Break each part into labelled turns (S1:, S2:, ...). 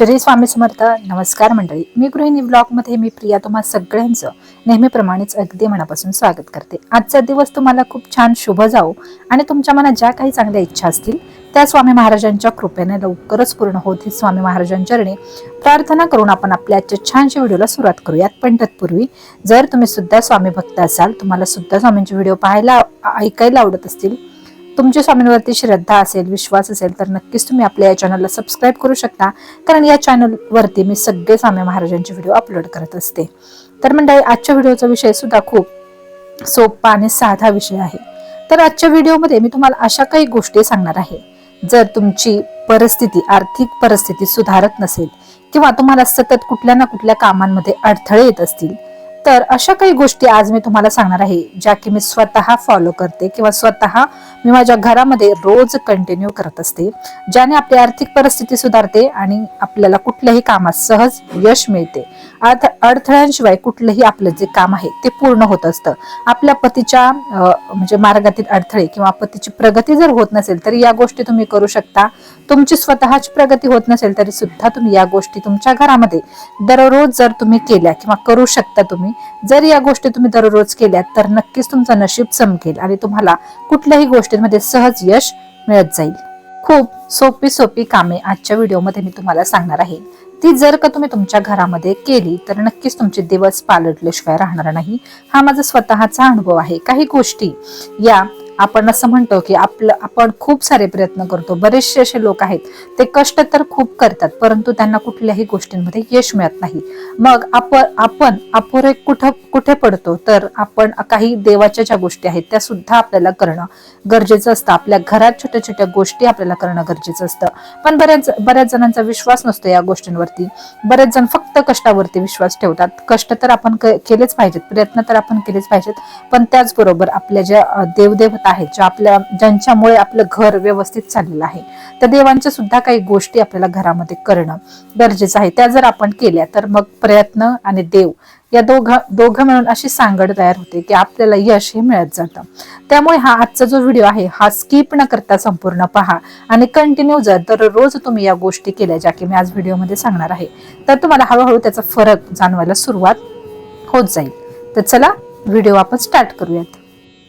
S1: श्री स्वामी समर्थ नमस्कार मंडळी. मी गृहिणी ब्लॉगमध्ये मी प्रिया तुम्हा सगळ्यांचं नेहमीप्रमाणेच अगदी मनापासून स्वागत करते. आजचा दिवस तुम्हाला खूप छान शुभ जावो आणि तुमच्या मनात ज्या काही चांगल्या इच्छा असतील त्या स्वामी महाराजांच्या कृपेने लवकरच पूर्ण होतील. स्वामी महाराजांच्या चरणी प्रार्थना करून आपण आपल्या आजच्या छानशा व्हिडिओला सुरुवात करूयात. पण तत्पूर्वी जर तुम्ही सुद्धा स्वामी भक्त असाल तुम्हाला सुद्धा स्वामींचे व्हिडिओ पाहायला ऐकायला आवडत असतील तुमच्या स्वामींवरती श्रद्धा असेल विश्वास असेल तर नक्कीच तुम्ही आपल्या या चॅनलला सबस्क्राईब करू शकता. कारण या चॅनलवरती मी सगळे स्वामी महाराजांचे व्हिडिओ अपलोड करत असते. तर मंडळी आजच्या व्हिडिओचा विषय सुद्धा खूप सोपा आणि साधा विषय आहे. तर आजच्या व्हिडिओमध्ये मी तुम्हाला अशा काही गोष्टी सांगणार आहे. जर तुमची परिस्थिती आर्थिक परिस्थिती सुधारत नसेल किंवा तुम्हाला सतत कुठल्या ना कुठल्या कामांमध्ये अडथळे येत असतील तर अशा काही गोष्टी आज मी तुम्हाला सांगणार आहे ज्या की मी स्वतः फॉलो करते किंवा स्वतः मी माझ्या घरामध्ये रोज कंटिन्यू करत असते ज्याने आपली आर्थिक परिस्थिती सुधारते आणि आपल्याला कुठल्याही कामात सहज यश मिळते. अर्थ अडथळ्यांशिवाय कुठलंही आपलं जे काम आहे ते पूर्ण होत असतं. आपल्या पतीच्या म्हणजे मार्गातील अडथळे किंवा पतीची प्रगती जर होत नसेल तर या गोष्टी तुम्ही करू शकता. तुमची स्वतःची प्रगती होत नसेल तरी सुद्धा तुम्ही या गोष्टी तुमच्या घरामध्ये दररोज जर तुम्ही केल्या किंवा करू शकता तुम्ही जर या गोष्टी तुम्ही दररोज केल्या तर नक्कीच तुमचं नशीब चमकेल आणि तुम्हाला कुठल्याही गोष्टींमध्ये सहज यश मिळत जाईल. खूप सोपी सोपी कामे आजच्या व्हिडिओमध्ये मी तुम्हाला सांगणार आहे. ती जर का तुम्ही तुमच्या घरामध्ये केली तर नक्कीच तुमचे दिवस पालटल्याशिवाय राहणार नाही. हा माझा स्वतःचा अनुभव आहे. काही गोष्टी या आपण असं म्हणतो की आपलं आपण खूप सारे प्रयत्न करतो. बरेचसे असे लोक आहेत ते कष्ट तर खूप करतात परंतु त्यांना कुठल्याही गोष्टींमध्ये यश मिळत नाही. मग आपण आपण अपुरे कुठं कुठे पडतो? तर आपण काही देवाच्या ज्या गोष्टी आहेत त्या सुद्धा आपल्याला करणं गरजेचं असतं. आपल्या घरात छोट्या छोट्या गोष्टी आपल्याला करणं गरजेचं असतं. पण बऱ्याच बऱ्याच जणांचा विश्वास नसतो या गोष्टींवरती. बरेच जण फक्त कष्टावरती विश्वास ठेवतात. कष्ट तर आपण केलेच पाहिजेत प्रयत्न तर आपण केलेच पाहिजेत. पण त्याचबरोबर आपल्या ज्या देवदेवता आहेत ज्या आपल्या ज्यांच्यामुळे आपलं घर व्यवस्थित चाललेलं आहे. त्या देवांच्या सुद्धा काही गोष्टी आपल्याला घरामध्ये करणं गरजेचं आहे. त्या जर आपण केल्या तर मग प्रयत्न आणि देव या दोघं दोघं मिळून अशी सांगड तयार होते की आपल्याला यश हे मिळत जातं. त्यामुळे हा आजचा जो व्हिडिओ आहे हा स्किप न करता संपूर्ण पहा आणि कंटिन्यू जर दररोज तुम्ही या गोष्टी केल्या ज्या की मी आज व्हिडिओमध्ये सांगणार आहे. तर तुम्हाला हळूहळू त्याचा फरक जाणवायला सुरुवात होत जाईल. तर चला व्हिडिओ आपण स्टार्ट करूयात.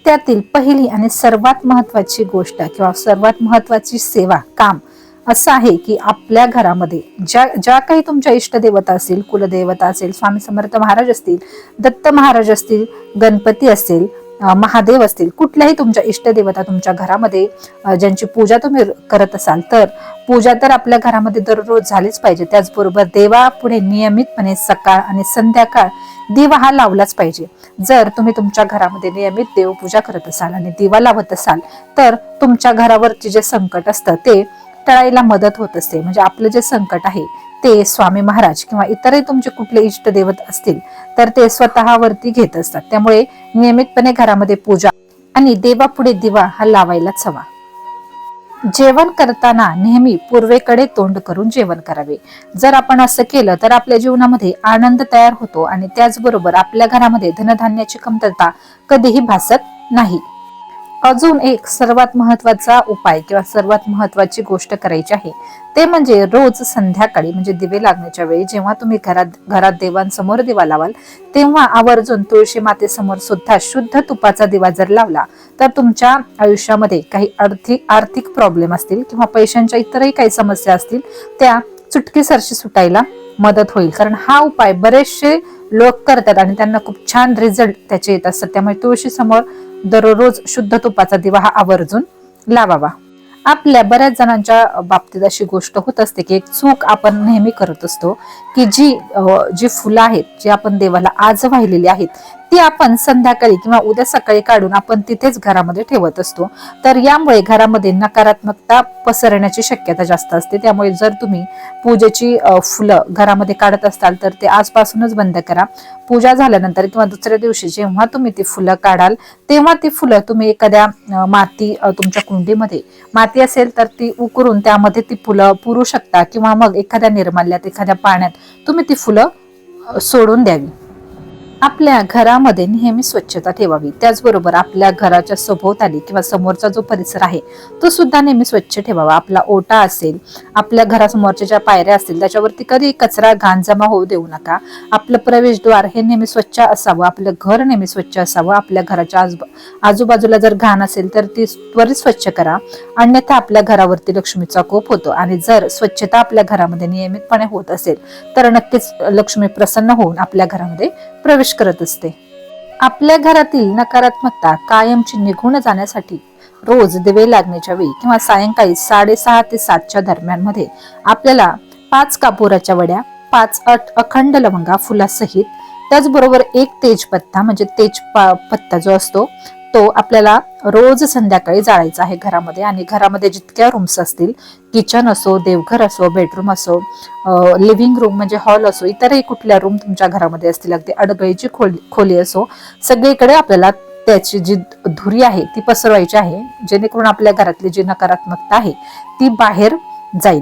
S1: त्यातील पहिली आणि सर्वात महत्वाची गोष्ट किंवा सर्वात महत्वाची सेवा काम असं आहे की आपल्या घरामध्ये ज्या ज्या काही तुमच्या इष्टदेवता असतील कुलदेवता असेल स्वामी समर्थ महाराज असतील दत्त महाराज असतील गणपती असेल महादेव असतील कुठल्याही तुमच्या इष्टदेवता तुमच्या घरामध्ये ज्यांची पूजा तुम्ही करत असाल तर पूजा तर आपल्या घरामध्ये दररोज झालीच पाहिजे. त्याचबरोबर देवा पुढे नियमितपणे सकाळ आणि संध्याकाळ दिवा हा लावलाच पाहिजे. जर तुम्ही तुमच्या घरामध्ये नियमित देवपूजा करत असाल आणि दिवा लावत असाल तर तुमच्या घरावरचे जे संकट असतं ते टळायला मदत होत असते. म्हणजे आपलं जे संकट आहे ते स्वामी महाराज किंवा इतरही तुमचे कुठले इष्ट देवत असतील तर ते स्वतःवरती घेत असतात. त्यामुळे नियमितपणे घरामध्ये पूजा आणि देवापुढे दिवा हा लावायलाच हवा. जेवण करताना नेहमी पूर्वेकडे तोंड करून जेवण करावे. जर आपण असं केलं तर आपल्या जीवनामध्ये आनंद तयार होतो आणि त्याचबरोबर आपल्या घरामध्ये धनधान्याची कमतरता कधीही भासत नाही. अजून एक सर्वात महत्त्वाचा उपाय किंवा सर्वात महत्वाची गोष्ट करायची आहे ते म्हणजे रोज संध्याकाळी म्हणजे दिवे लागण्याच्या वेळी जेव्हा तुम्ही घरात घरात देवांसमोर दिवा लावाल तेव्हा आवर्जून तुळशी मातेसमोर सुद्धा शुद्ध तुपाचा दिवा जर लावला तर तुमच्या आयुष्यामध्ये काही आर्थिक आर्थिक प्रॉब्लेम असतील किंवा पैशांच्या इतरही काही समस्या असतील त्या चुटकीसरशी सुटायला मदत होईल. कारण हा उपाय बरेचसे लोक करतात आणि त्यांना खूप छान रिझल्ट त्याचे येत असतात. त्यामुळे तुळशी समोर दररोज शुद्ध तुपाचा दिवा हा आवर्जून लावावा. आपल्या बऱ्याच जणांच्या बाबतीत अशी गोष्ट होत असते की एक चूक आपण नेहमी करत असतो की जी जी फुलं आहेत जी आपण देवाला आज वाहिलेली आहेत ती आपण संध्याकाळी किंवा उद्या सकाळी काढून आपण तिथेच घरामध्ये ठेवत असतो. तर यामुळे घरामध्ये नकारात्मकता पसरण्याची शक्यता जास्त असते. त्यामुळे जर तुम्ही पूजेची फुलं घरामध्ये काढत असाल तर ते आजपासूनच बंद करा. पूजा झाल्यानंतर किंवा दुसऱ्या दिवशी जेव्हा तुम्ही ती फुलं काढाल तेव्हा ती फुलं तुम्ही एखाद्या माती तुमच्या कुंडीमध्ये माती असेल तर ती उकरून त्यामध्ये ती फुलं पुरू शकता किंवा मग एखाद्या निर्माल्यात एखाद्या पाण्यात तुम्ही ती फुलं सोडून द्यावी. आपल्या घरामध्ये नेहमी स्वच्छता ठेवावी. त्याचबरोबर आपल्या घराच्या सभोवताली किंवा समोरचा जो परिसर आहे तो सुद्धा नेहमी स्वच्छ ठेवावा. आपला ओटा असेल आपल्या घरासमोरच्या ज्या पायऱ्या असतील त्याच्यावरती कधी कचरा घाण जमा होऊ देऊ नका. आपलं प्रवेशद्वार हे नेहमी स्वच्छ असावं. आपलं घर नेहमी स्वच्छ असावं. आपल्या घराच्या आजू आजूबाजूला जर घाण असेल तर ती त्वरित स्वच्छ करा. अन्यथा आपल्या घरावरती लक्ष्मीचा कोप होतो आणि जर स्वच्छता आपल्या घरामध्ये नियमितपणे होत असेल तर नक्कीच लक्ष्मी प्रसन्न होऊन आपल्या घरामध्ये प्रवेश करत असते. आपल्या घरातील नकारात्मकता कायमची निघून जाण्यासाठी रोज दिवे लागण्याच्या वेळी किंवा सायंकाळी साडेसहा ते सातच्या दरम्यानमध्ये आपल्याला पाच कापुराच्या वड्या पाच अट अखंड लवंगा फुलासहित त्याचबरोबर एक तेजपत्ता म्हणजे तेज पत्ता जो असतो तो आपल्याला रोज संध्याकाळी जाळायचा आहे घरामध्ये. आणि घरामध्ये जितक्या रूम्स असतील किचन असो देवघर असो बेडरूम असो लिव्हिंग रूम म्हणजे हॉल असो इतरही कुठल्या रूम तुमच्या घरामध्ये असतील अगदी अडगळीची खोली खोली असो सगळीकडे आपल्याला त्याची जी धुरी आहे ती पसरवायची आहे जेणेकरून आपल्या घरातली जी नकारात्मकता आहे ती बाहेर जाईल.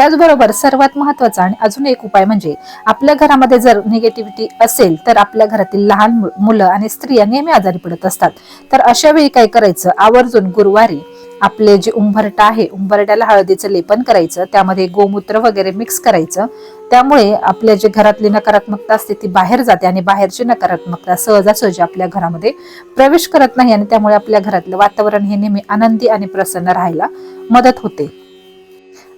S1: त्याचबरोबर सर्वात महत्त्वाचा आणि अजून एक उपाय म्हणजे आपल्या घरामध्ये जर निगेटिव्हिटी असेल तर आपल्या घरातील लहान मुलं आणि स्त्रिया नेहमी आजारी पडत असतात. तर अशा वेळी काय करायचं? आवर्जून गुरुवारी आपले जे उंबरटा आहे उंबरट्याला हळदीचं लेपन करायचं त्यामध्ये गोमूत्र वगैरे मिक्स करायचं. त्यामुळे आपल्या जे घरातली नकारात्मकता असते ती बाहेर जाते आणि बाहेरची नकारात्मकता सहजासहजी आपल्या घरामध्ये प्रवेश करत नाही आणि त्यामुळे आपल्या घरातलं वातावरण हे नेहमी आनंदी आणि प्रसन्न राहायला मदत होते.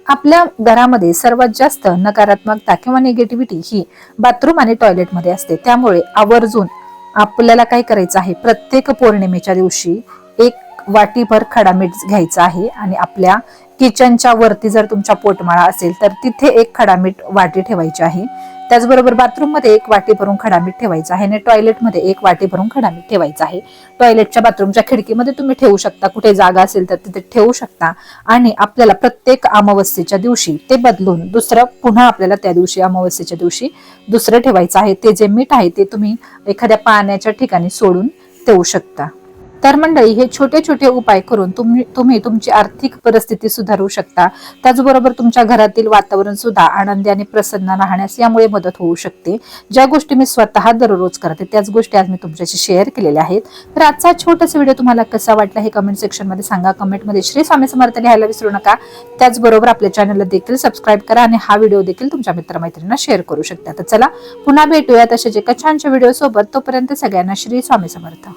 S1: आपल्या घरामध्ये सर्वात जास्त नकारात्मकता किंवा निगेटिव्हिटी ही बाथरूम आणि टॉयलेटमध्ये असते. त्यामुळे आवर्जून आपल्याला काय करायचं आहे? प्रत्येक पौर्णिमेच्या दिवशी एक वाटीभर खडा मीठ घ्यायचा आहे आणि आपल्या किचनच्या वरती जर तुमच्या पोटमाळा असेल तर तिथे एक खडा मीठ वाटी ठेवायची आहे. त्याचबरोबर बाथरूममध्ये एक वाटी भरून खडा मीठ ठेवायचं आहे आणि टॉयलेटमध्ये एक वाटी भरून खडा मीठ ठेवायचं आहे. टॉयलेटच्या बाथरूमच्या खिडकीमध्ये तुम्ही ठेवू शकता. कुठे जागा असेल तर तिथे ठेवू शकता. आणि आपल्याला प्रत्येक अमावस्येच्या दिवशी ते बदलून दुसरं पुन्हा आपल्याला त्या दिवशी अमावस्येच्या दिवशी दुसरं ठेवायचं आहे. ते जे मीठ आहे ते तुम्ही एखाद्या पाण्याच्या ठिकाणी सोडून ठेवू शकता. तर मंडळी हे छोटे छोटे उपाय करून तुम्ही तुम्ही तुमची आर्थिक परिस्थिती सुधारू शकता. त्याचबरोबर तुमच्या घरातील वातावरण सुद्धा आनंदी आणि प्रसन्न राहण्यास यामुळे मदत होऊ शकते. ज्या गोष्टी मी स्वतः दररोज करते त्याच गोष्टी आज मी तुमच्याशी शेअर केलेल्या आहेत. तर आजचा छोटासा व्हिडिओ तुम्हाला कसा वाटला हे कमेंट सेक्शनमध्ये सांगा. कमेंटमध्ये श्री स्वामी समर्थ लिहायला विसरू नका. त्याचबरोबर आपल्या चॅनलला देखील सबस्क्राईब करा आणि हा व्हिडिओ देखील तुमच्या मित्रमैत्रिणींना शेअर करू शकता. तर चला पुन्हा भेटूया तसेच एका छानच्या व्हिडिओ सोबत. तोपर्यंत सगळ्यांना श्री स्वामी समर्थ.